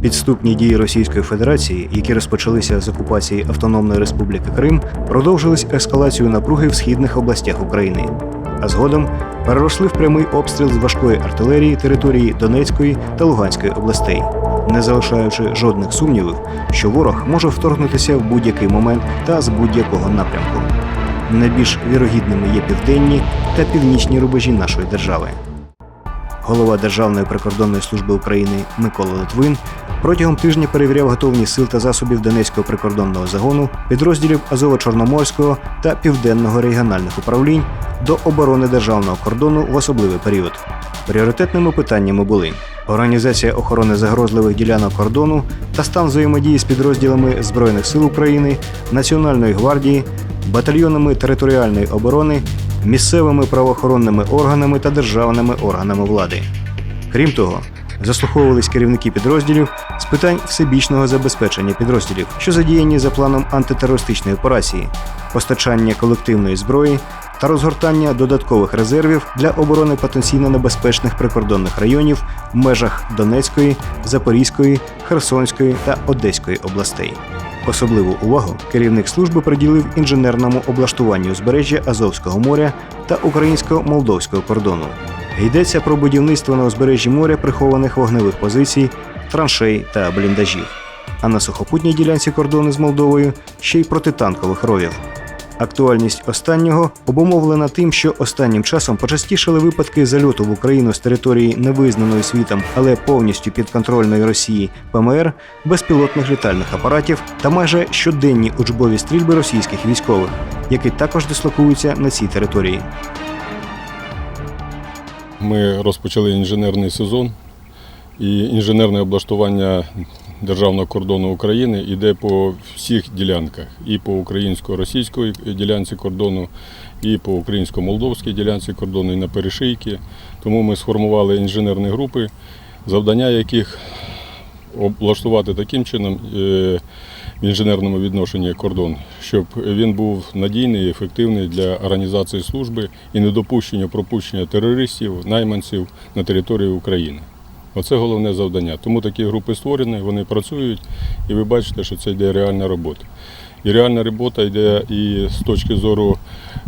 Підступні дії Російської Федерації, які розпочалися з окупації Автономної Республіки Крим, продовжились ескалацією напруги в східних областях України, а згодом переросли в прямий обстріл з важкої артилерії території Донецької та Луганської областей, не залишаючи жодних сумнівів, що ворог може вторгнутися в будь-який момент та з будь-якого напрямку. Найбільш вірогідними є південні та північні рубежі нашої держави. Голова Державної прикордонної служби України Микола Литвин протягом тижня перевіряв готовність сил та засобів Донецького прикордонного загону, підрозділів Азово-Чорноморського та Південного регіональних управлінь до оборони державного кордону в особливий період. Пріоритетними питаннями були організація охорони загрозливих ділянок кордону та стан взаємодії з підрозділами Збройних сил України, Національної гвардії, батальйонами територіальної оборони, місцевими правоохоронними органами та державними органами влади. Крім того, заслуховувались керівники підрозділів з питань всебічного забезпечення підрозділів, що задіяні за планом антитерористичної операції, постачання колективної зброї та розгортання додаткових резервів для оборони потенційно небезпечних прикордонних районів в межах Донецької, Запорізької, Херсонської та Одеської областей. Особливу увагу керівник служби приділив інженерному облаштуванню узбережжя Азовського моря та українсько-молдовського кордону. Йдеться про будівництво на узбережжі моря прихованих вогневих позицій, траншей та бліндажів. А на сухопутній ділянці кордону з Молдовою ще й протитанкових ровів. Актуальність останнього обумовлена тим, що останнім часом почастішали випадки зальоту в Україну з території невизнаної світом, але повністю підконтрольної Росії ПМР, безпілотних літальних апаратів та майже щоденні учбові стрільби російських військових, які також дислокуються на цій території. Ми розпочали інженерний сезон, і інженерне облаштування державного кордону України йде по всіх ділянках: і по українсько-російській ділянці кордону, і по українсько-молдовській ділянці кордону, і на перешийки. Тому ми сформували інженерні групи, завдання яких облаштувати таким чином е, в інженерному відношенні кордон, щоб він був надійний ефективний для організації служби і недопущення пропущення терористів, найманців на території України. Оце головне завдання. Тому такі групи створені, вони працюють, і ви бачите, що це йде реальна робота. І реальна робота йде і з точки зору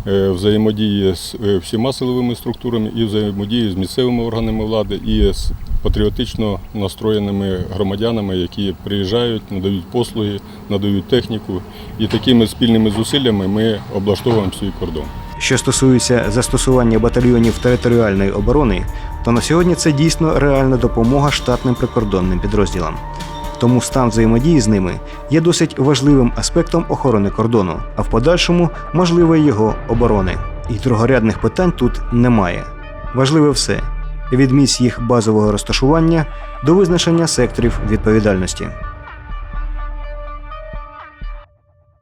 е, взаємодії з е, всіма силовими структурами, і взаємодії з місцевими органами влади, і з патріотично настроєними громадянами, які приїжджають, надають послуги, надають техніку. І такими спільними зусиллями ми облаштовуємо свій кордон. Що стосується застосування батальйонів територіальної оборони, то на сьогодні це дійсно реальна допомога штатним прикордонним підрозділам. Тому стан взаємодії з ними є досить важливим аспектом охорони кордону, а в подальшому можливої його оборони. І другорядних питань тут немає. Важливе все від місць їх базового розташування до визначення секторів відповідальності.